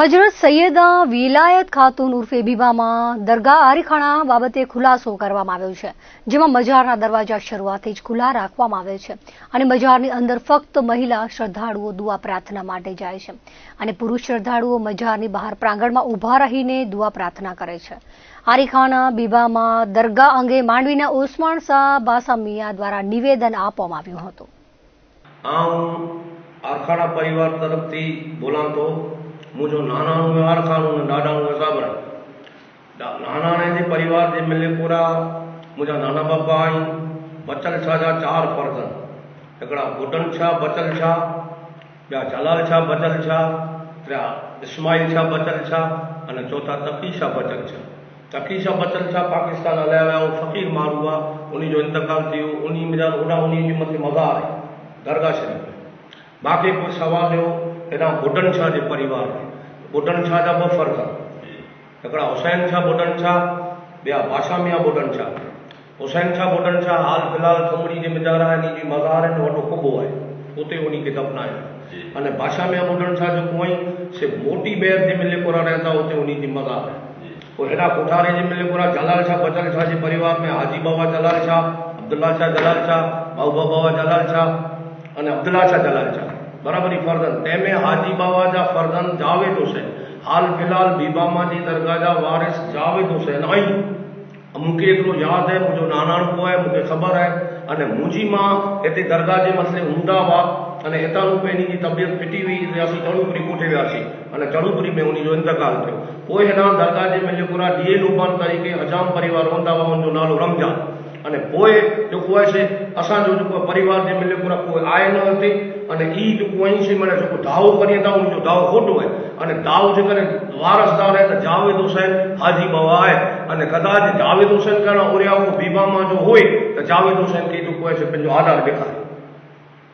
હજરત સૈયદા વિલાયત ખાતુન ઉર્ફે બીબામાં દરગાહ આરીખાણા બાબતે ખુલાસો કરવામાં આવ્યો છે, જેમાં મજારના દરવાજા શરૂઆતથી જ ખુલ્લા રાખવામાં આવે છે અને મજારની અંદર ફક્ત મહિલા શ્રદ્ધાળુઓ દુઆ પ્રાર્થના માટે જાય છે અને પુરુષ શ્રદ્ધાળુઓ મજારની બહાર પ્રાંગણમાં ઊભા રહીને દુઆ પ્રાર્થના કરે છે. આરીખાણા બીબામાં દરગાહ અંગે માંડવીના ઓસમાણ શાહ બાસા મિયા દ્વારા નિવેદન આપવામાં આવ્યું હતું. આરખાણા પરિવાર તરફથી બોલાં مجھے نانا ہوں سال نادا ہوں سام نانے کے پریوار کے ملے پورا مجھا نانا بابا بچل شاہ جا چار پردن ایک بچل جلال شاہ بچل اسمائل شا بچل اعلی چوتھا تکی شاہ بچل تقی شا بچل پاکستان ہلیا ہوا فقیر ماروا انتقال کی مت مزا ہے درگاہ شریف باقی کوئی سوال ہوا گڈن شاہ کے پریوار میں بڑن شاہ ب فرقا حسین شاہ بدھن شاہ بادشامیا بڑھن شا حسین شا بڑا حال فی الحال چمڑی کے مزار مزار ہے ان کے تبنائے ان بادشامیا بڈن شاہ جو موٹی بیت ملے پورا رہا ان کی مزار ہے پٹارے ملے کو جلال شاہ بچال شاہ کے پریوار میں آجی بابا جال شاہ ابد اللہ شاہ جلال شاہ بہوبا بابا جالال شاہ ان عبد اللہ شاہ جلال شاہ برابری فردن تیمے حاجی بابا جا فردن جاوے تو سی حال فلال الحال بیبا ماں درگاہ جاس جاوے تو سین آئی مجھے ایک یاد ہے مجھو نانا کو ہے مجھے خبر ہے انہیں مجی ماں ایتے درگاہ جے مسئلے ہوں ہوا انہیں اینا روپے نہیں جی طبیعت پٹی ہوئی جی آسی چڑھو پری کوٹے ہوئی آسی انہیں چڑھو پری میں انتقال تھے کوئی ہے نا کر درگاہے میں جا ڈی اوبان تاریخ اجام پریوار ہوں ہوا ان کو نالو رمجان اعیو ہے اکوار کے ملے کوئی آئے نہ کوئی مطلب دھاو کریں ان کو دھاؤ کھوٹو ہے اعلے داؤ جب وارسدار ہے تو جاوید حسین حاجی با ہے قداج جاوید حسین کرنا اریا ہویباما جو ہوئے تو جاوید حسین کے آدار دے کھارے